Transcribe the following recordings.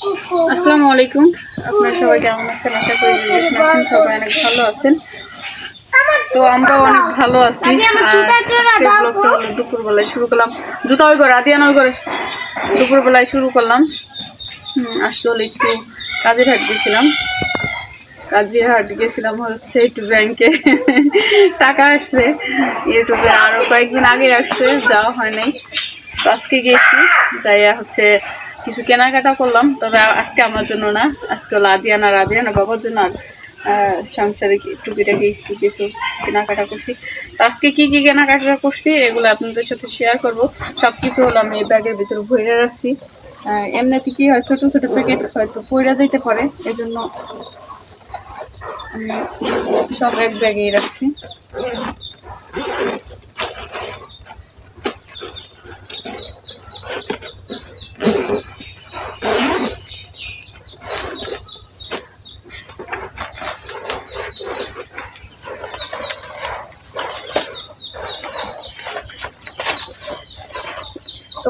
আসসালামু আলাইকুম। আপনারা সবাই কেমন আছেন? আশা করি আছেন, সবাই অনেক ভালো আছেন। তো আমরাও অনেক ভালো আছি। দুপুরবেলায় শুরু করলাম। জুতা করে আদিয়ান করে দুপুরবেলায় শুরু করলাম। আজকে হলো একটু কাজের হাট গেছিলাম। কাজের গেছিলাম হচ্ছে একটু ব্যাংকে টাকা আসছে। ইউটিউবে আরও কয়েকদিন আগে আসছে, যাওয়া হয় নাই। আজকে গেছি, যাইয়া হচ্ছে কিছু কেনাকাটা করলাম, তবে আজকে আমার জন্য না, আজকে হলো আদিয়ানা আর আদিয়ানা বাবার জন্য আর সংসারে টুকিটাকি একটু কিছু কেনাকাটা করছি। তো আজকে কী কী কেনাকাটা করছি এগুলো আপনাদের সাথে শেয়ার করব। সব কিছু হলো আমি এই ব্যাগের ভিতরে ভরে রাখছি। এমনিতে কি হয়, ছোটো ছোটো প্যাকেট হয়তো পইরা যেতে পারে এই জন্য আমি সব এক ব্যাগেই রাখছি।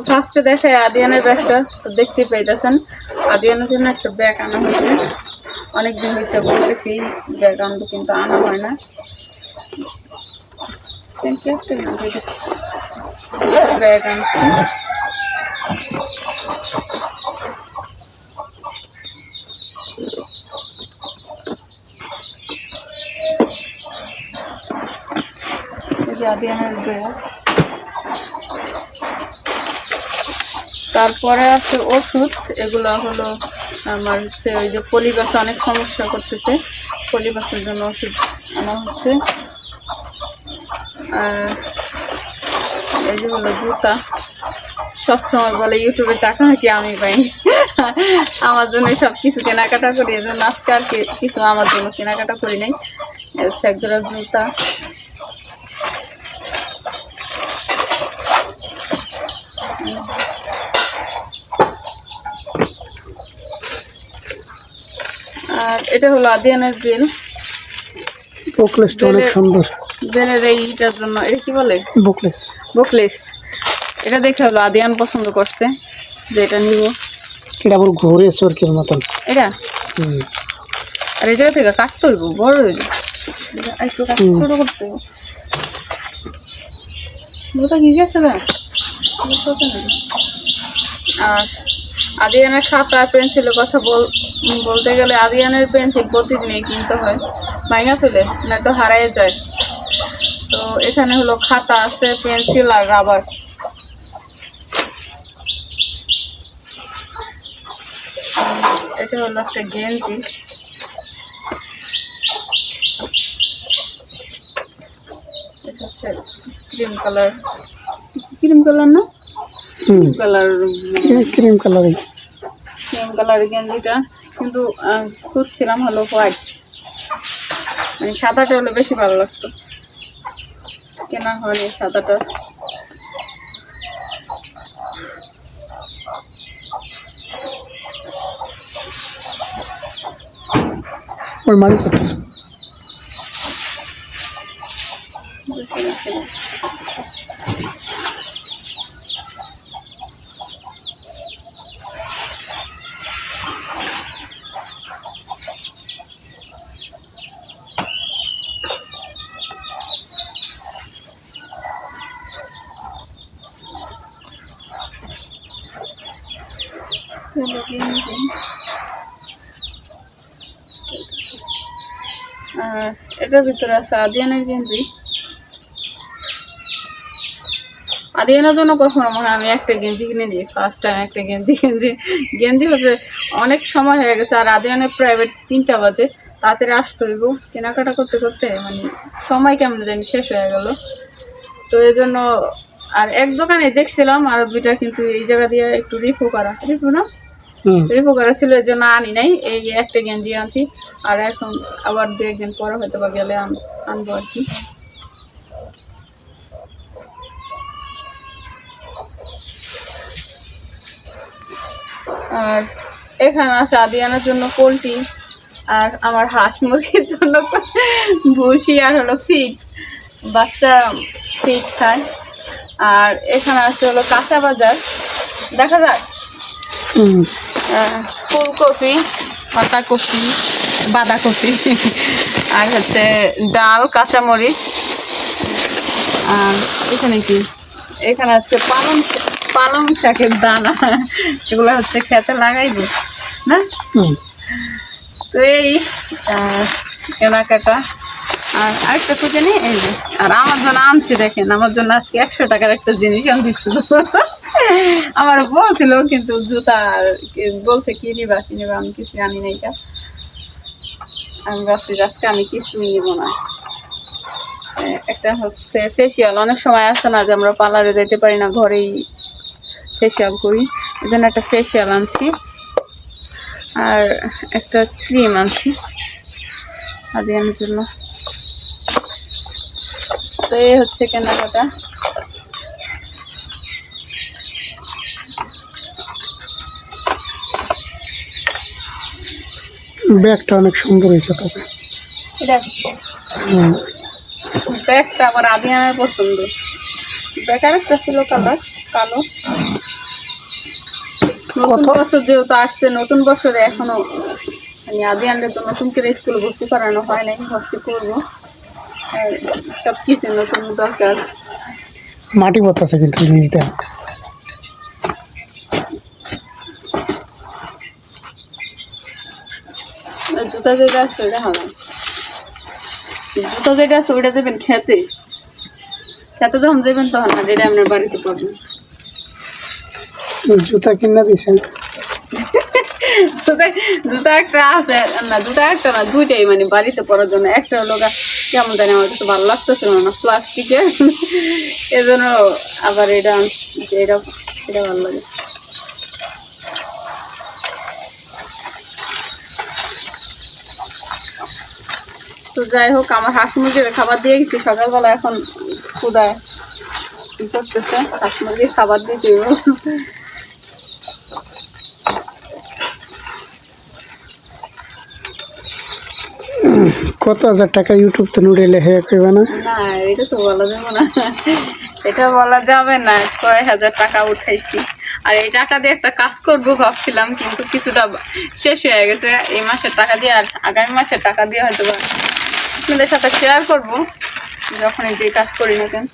তো ফার্স্টে দেখায় আদিয়ানের ব্যাগটা তো দেখতেই পাইতেছেন। আদিয়ানের জন্য একটা ব্যাগ আনা হয়েছে। অনেকদিন হয়েছে বলতেছি, ব্যাগ আনব কিন্তু আনা হয় না। ব্যাগ আনছি। আদিয়ানের ব্যাগ। তারপরে আছে ওষুধ, এগুলো হলো আমার হচ্ছে ওই যে পলিবাসে অনেক সমস্যা করতেছে। পলিবাসের জন্য ওষুধ আনা হচ্ছে। আর এই যে হলো জুতা। সবসময় বলে, ইউটিউবে টাকা নাকি আমি পাই? আমার জন্য সব কিছু কেনাকাটা করি, এই জন্য আজকে আর কিছু আমার জন্য কেনাকাটা করি নাই। হচ্ছে এক জোড়া জুতা। আর এটা হলো আদিয়ানের বেল। বুকলেসটা অনেক সুন্দর। বেলের এইটার জন্য এটা কি বলে? বুকলেস বুকলেস এটা দেখে হলো আদিয়ান পছন্দ করছে যে এটা নিব এটা আবার ঘুরে চরকের মতন। এটা। আর এই জায়গা থেকে কাটতে হইব বড় হইব একটু কাট- হুম। করতে হইব। ওটা কি না আর আদিয়ানের খাতা পেন্সিলের কথা বল বলতে গেলে আদিয়ানের পেন্সিল প্রতিদিনই কিনতে হয়। ভাঙা ফেলে নয়তো হারাই যায়। তো এখানে হলো খাতা আছে পেন্সিল আর রাবার। এটা হলো একটা গেঞ্জি। এটা হচ্ছে ক্রিম কালার। ক্রিম কালার না? হুম। Colour. Cream colouring cream colour গেঞ্জিটা কিন্তু খুঁজছিলাম হলো হোয়াইট মানে সাদাটা হলে বেশি ভালো লাগতো। কেনা হয়নি সাদাটা। ওর মারি করতেছে হলো গেঞ্জি এটার ভিতরে আছে আদিয়ানের গেঞ্জি। আদিয়ানের জন্য কখনো মনে হয় আমি একটা গেঞ্জি কিনে নিই ফার্স্ট টাইম একটা গেঞ্জি গেঞ্জি গেঞ্জি হচ্ছে অনেক সময় হয়ে গেছে, আর আদিয়ানের প্রাইভেট তিনটা বাজে, তাড়াতাড়ি আসতে হইব। কেনাকাটা করতে করতে মানে সময় কেমন জানি শেষ হয়ে গেল। তো এই জন্য আর এক দোকানে দেখছিলাম, আর দুইটা, কিন্তু এই জায়গা দিয়ে একটু রিফু করা। রিফু না? রিপো করা ছিল এই জন্য আনি নাই এই একটা গেঞ্জি আনছি আর এখন আবার দু একদিন পরে হয়তো বা গেলে আন- আনব আর কি। আর এখানে আছে আদিয়ানার জন্য পোলট্রি আর আমার হাঁস মুরগির জন্য ভুসি আর হলো ফিট বাচ্চা ফিট খায়। আর এখানে আছে হলো কাঁচা বাজার। দেখা যাক। ফুলকপি পাতাকপি বাঁধাকপি আর হচ্ছে ডাল কাঁচামরিচ। আর এখানে কি? এখানে হচ্ছে পালং পালং শাকের দানা। এগুলো হচ্ছে খেতে লাগাইবো না? তো এই কেনাকাটা। আর আরেকটা তো জানি এই যে। আর আমার জন্য আনছি দেখেন, আমার জন্য আজকে একশো টাকার একটা জিনিস আনছিল আমার বলছিল কিন্তু জুতা বলছে, কি নিবা কি নিবা? আমি কিছু জানি না এটা আমি ভাবছি আজকে আমি কিছুই নিব না। একটা হচ্ছে ফেসিয়াল অনেক সময় আসে না যে আমরা পার্লারে যেতে পারি না, ঘরেই ফেসিয়াল করি। এই জন্য একটা ফেসিয়াল আনছি। আর একটা ক্রিম আনছি। আদিয়ানের জন্য। তো এই হচ্ছে কেনাকাটা। ব্যাগটা অনেক সুন্দর হয়েছে তবে ব্যাগটা আমার আদিয়ানের পছন্দ। ব্যাগ আরেকটা ছিল কালার কালো। নতুন বছর যেহেতু আসছে নতুন বছরে এখনও মানে আদিয়ানদের তো নতুন করে স্কুলে ভর্তি করানো হয় নাই ভর্তি করব। সব কিছু নতুন দরকার। মাটি পড়তেছে কিন্তু জিনিস আর জুতা যেটা আছে ওইটা হবে জুতা যেটা আছে ওইটা দেবেন খেতে। খেতে যখন দেবেন তখন আর এটা আপনার বাড়িতে পাবেন। জুতা কিনা দিছেন জুতা একটা আছে না জুতা একটা না দুইটাই মানে বাড়িতে পরার জন্য। একটা হলো গা কেমন জানি আমার কাছে ভালো লাগতেছিল না প্লাস্টিকের এজন্য আবার এটা এটা এটা ভালো লাগে। তো যাই হোক, আমার হাঁস মুরগির খাবার দিয়ে গেছি, সকালবেলা এখন ক্ষুদায় কি করতেছে? হাঁস মুরগির খাবার দিয়ে দিব কত হাজার টাকা ইউটিউব তো নুড়ে লেখে কইবে না? এটা তো বলা যাবে না। এটা বলা যাবে না কয় হাজার টাকা উঠাইছি। আর এই টাকা দিয়ে একটা কাজ করব ভাবছিলাম কিন্তু কিছুটা শেষ হয়ে গেছে। এই মাসের টাকা দিয়ে আর আগামী মাসের টাকা দিয়ে হয়তো বা আপনাদের সাথে শেয়ার করব যখন যে কাজ করি না কেন।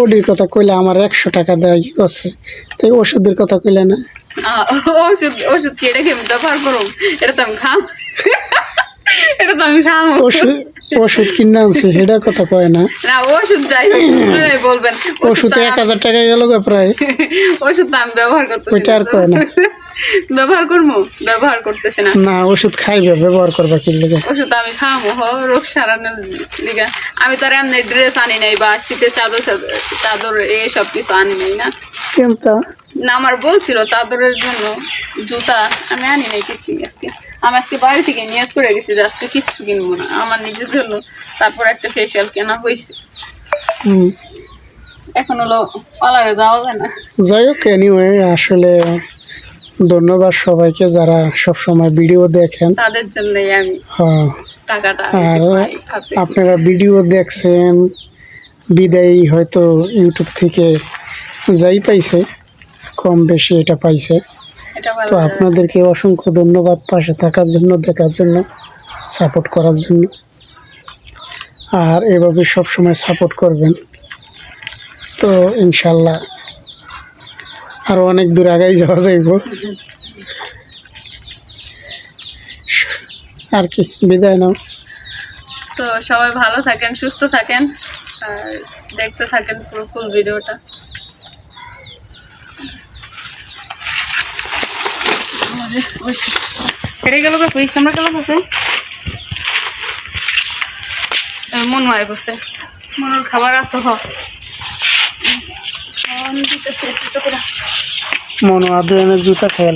ওডির কথা কইলে আমার একশো টাকা দেয় করছে তাই ওষুধের কথা কইলে না? ওষুধ ওষুধ কি এটা কি ব্যবহার করব এটা তো আমি খাম। এটা তো আমি খাম। ওষুধ ওষুধ কিনে আনছি সেটার কথা কয় না। না ওষুধ যাই বলবেন। ওষুধ এক হাজার টাকা গেল প্রায়। ওষুধ তো আমি ব্যবহার করতেছি ওইটা আর কয় না। ব্যবহার করব ব্যবহার করতেছি না। না ওষুধ খাইবে ব্যবহার করবা কি লেগে? ওষুধ আমি খামো হ রোগ সারানোর লিগা। আমি তো আর এমনি ড্রেস আনি নাই বা শীতের চাদর চাদর- চাদর এইসব কিছু আনি নাই না। কিন্তু? না আমার বলছিল চাদরের জন্য। জুতা আমি আনি নাই কিছু আজকে। আমি আজকে বাড়ি থেকে নিয়ত করে গেছি যে আজকে কিচ্ছু কিনবো না। আমার নিজের জন্য তারপর একটা ফেসিয়াল কেনা হয়েছে। এখন হলো পার্লারে যাওয়া যায় না। যাই হোক এনিওয়ে আসলে ধন্যবাদ সবাইকে যারা সব সময় ভিডিও দেখেন। তাদের জন্যই আমি হ্যাঁ। টাকাটা আর আপনারা ভিডিও দেখছেন বিদায়ী হয়তো ইউটিউব থেকে যাই পাইছে। কম বেশি এটা পাইছে। তো আপনাদেরকে অসংখ্য ধন্যবাদ পাশে থাকার জন্য দেখার জন্য সাপোর্ট করার জন্য। আর এভাবে সব সময় সাপোর্ট করবেন। তো ইনশাল্লাহ আরও অনেক দূর আগাই যাওয়া যাইব। আর কি বিদায় নাও। তো সবাই ভালো থাকেন সুস্থ থাকেন আর দেখতে থাকেন পুরো ফুল ভিডিওটা কেটে গেল তো পুলিশ আমরা গেল কাছে মন মায় বসে মনের খাবার আছে হ। মনো জুতা খেয়ে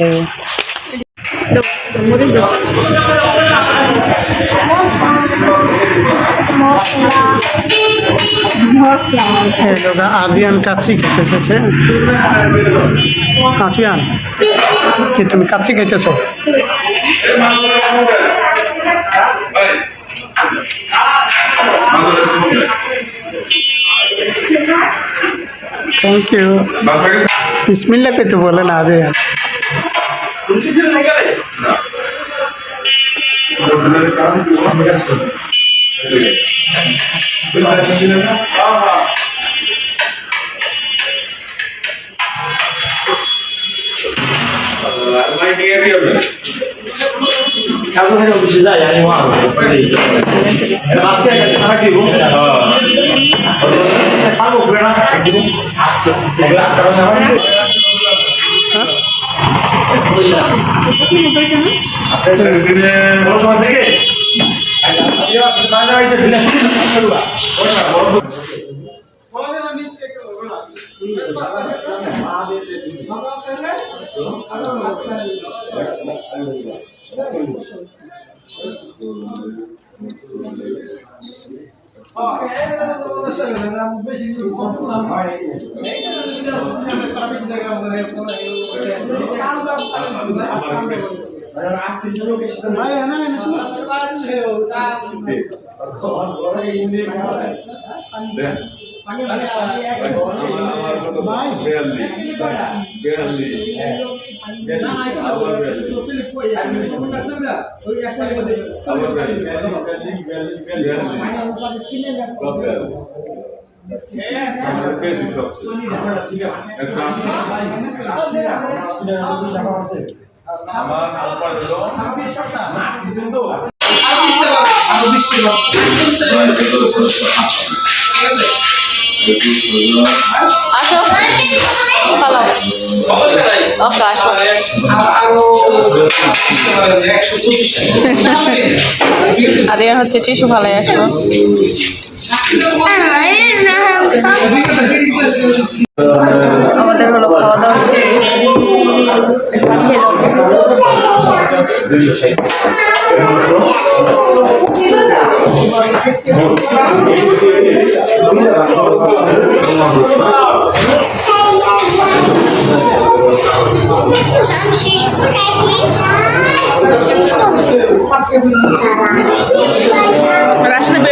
আদিয়ান কাচ্চি খেতে চেয়েছে কাঁচিয়ান কি তুমি কাচ্চি খাইতেছ থ্যাংক ইউ বিসমিল্লা পেতে বলেন আদে কাছে থেকে অফিসে যাই আমি ওয়ান আজকে একটা খারাপ দিব পাবো ঘুরে না থেকে আসো। ভালো ওকে আসো আদিয়ার হচ্ছে টিস্যু ভালো একশো আমাদের হলো খাওয়া দাওয়া শেষ। রাস্তা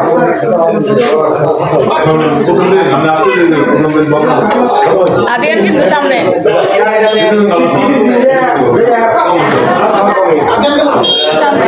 আদিয়ার কিন্তু সামনে। সামনে।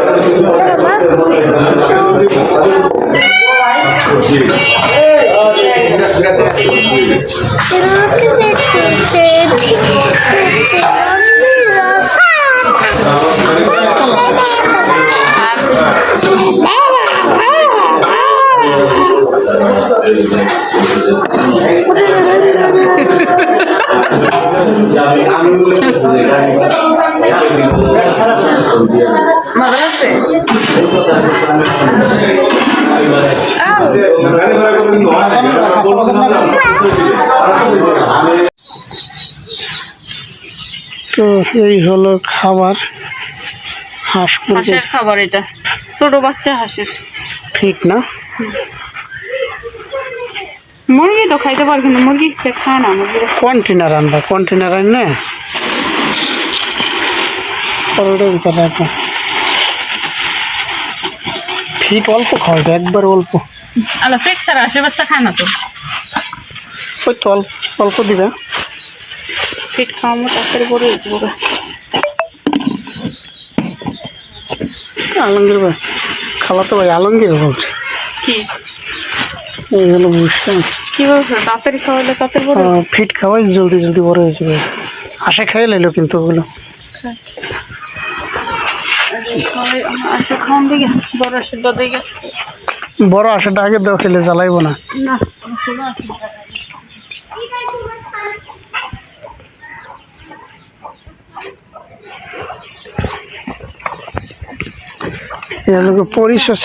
এই হলো খাবার হাঁস হাঁসের খাবার এটা। ছোট বাচ্চা হাঁসের। ঠিক না? মুরগি তো খাইতে পারবে না। মুরগি খায় না মুরগিরা কন্টেনার আনবা কন্টেনার আনলে ভিতরে রাখো ফিট অল্প খাওয়াবে একবার অল্প। আলো পেট ছাড়া হাঁসের বাচ্চা খায় না তো। ওই তো অল্প অল্প দিবে। খাওয়ানো তাড়াতাড়ি পরে দেবো আলমগীর ভাই? খালাতো ভাই আলমগীর বলছে। কি? এই হলো বুঝতে আছে কীভাবে খাবে? তাড়াতাড়ি খাওয়ালে তাড়াতাড়ি পরে ফিট খাওয়াই জলদি জলদি বড় হয়েছে ভাই আশা খাই লাইলো কিন্তু ওগুলো। আসে খাওয়ান দিকে বড় সেটা দিকে। বড় আশাটা আগে দেওয়া খেলে জ্বালাইবো না। না এগুলো পরিশেষ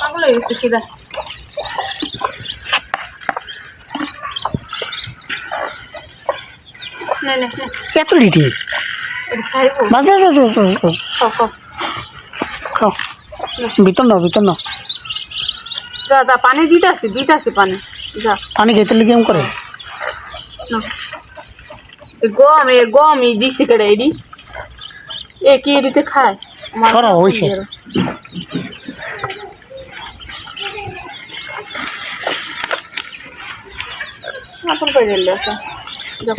পাগল গেছে খিদা নে নে নে এত লিটি বাস বাস বাস বাস বাস বাস। খাও। ভিতর নাও ভিতর নাও। যা যা পানি দিতে আসি দিতে আসি পানি। যা। পানি খেতে লিগে কেমন করে। গম এ গম ই দিছি কেডে এডি। এ কি এডিতে খায়? সরাও, আছে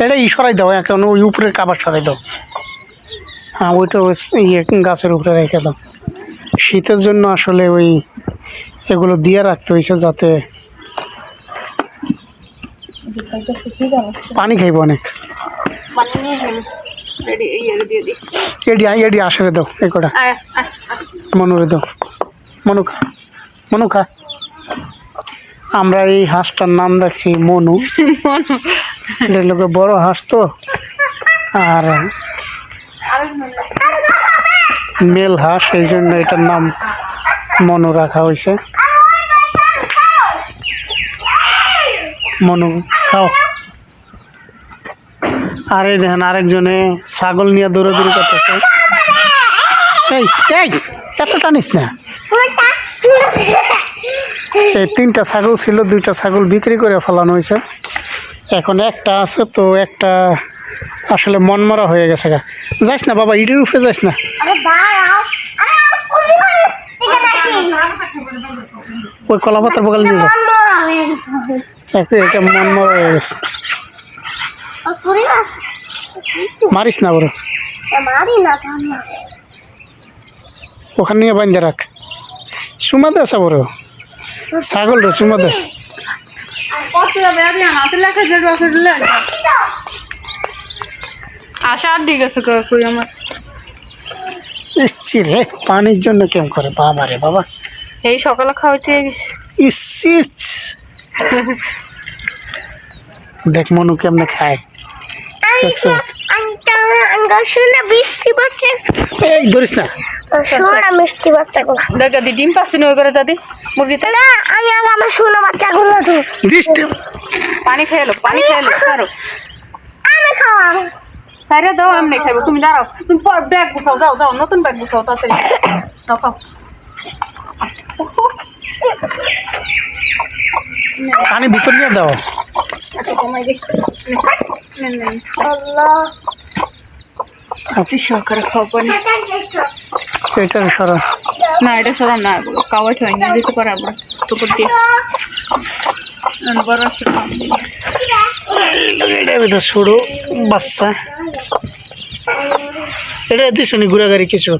এটা ই সরাই দাও এখন ওই উপরের কাবার সরাই দাও। হ্যাঁ ওইটা ওই ইয়ে গাছের উপরে রেখে দাও। শীতের জন্য আসলে ওই এগুলো দিয়ে রাখতে হয়েছে যাতে পানি খাইব অনেক। পানি নিয়ে রেডি দিয়ে দি এডি এডি আসরে দাও এই কটা। মনুরে দাও। মনু খা মনু খা। আমরা এই হাঁসটার নাম রাখছি মনু। এটা লোকে বড় হাঁস তো। আর মেল হাঁস এই জন্য এটার নাম মনু রাখা হয়েছে। মনু খাও। আর এই দেখেন আরেকজনে ছাগল নিয়ে দৌড়াদৌড়ি করতেছে। এই এই এত টানিস না। এই তিনটা ছাগল ছিল দুইটা ছাগল বিক্রি করে ফেলানো হয়েছে। এখন একটা আছে তো একটা আসলে মনমরা হয়ে গেছে গা। যাইস না বাবা ইটের উপরে যাইস না। ওই কলা পাতার বগাল নিয়ে যাও একটু এটা মনমরা হয়ে গেছে। মারিস না বড়। ওখানে নিয়ে বান্ধে রাখ। সুমাদে আছে বড়। ছাগল রে ঠিক আছে কই আমার? ইসছি রে পানির জন্য কেম করে? বাবা রে বাবা। এই সকালে খাওয়াইতে ইস। দেখ মনু কেমনে খায়। দেখছ? শুনে বৃষ্টি পড়ছে। এই ধরিস না। শোনা মিষ্টি বাচ্চাগুলো দেখ দি ডিম পাচ্ছি ওই করে যাদি মুরগিতে না আমি আগে আমার শোনো বাচ্চাগুলো তো। দৃষ্টি পানি খেয়ে এলো পানি খেয়ে এলো সারো আমি খাওয়াম। সাইরে দাও এমনি খাইবো। তুমি দাঁড়াও তুমি ব্যাগ গুছাও যাও যাও নতুন ব্যাগ গুছাও তাড়াতাড়ি। দাও খাও। পানি ভিতর নিয়ে দাও। কমাই নেন আল্লাহ। খাও পানি এটার সরা। না এটা সরা না কাওয়াই ঠাই না দিতে পারে আমরা টুকুর দিয়ে। বড় এটার ভিতর সরু বাচ্চা। এটা দিস নি ঘুরা গাড়ি কিছু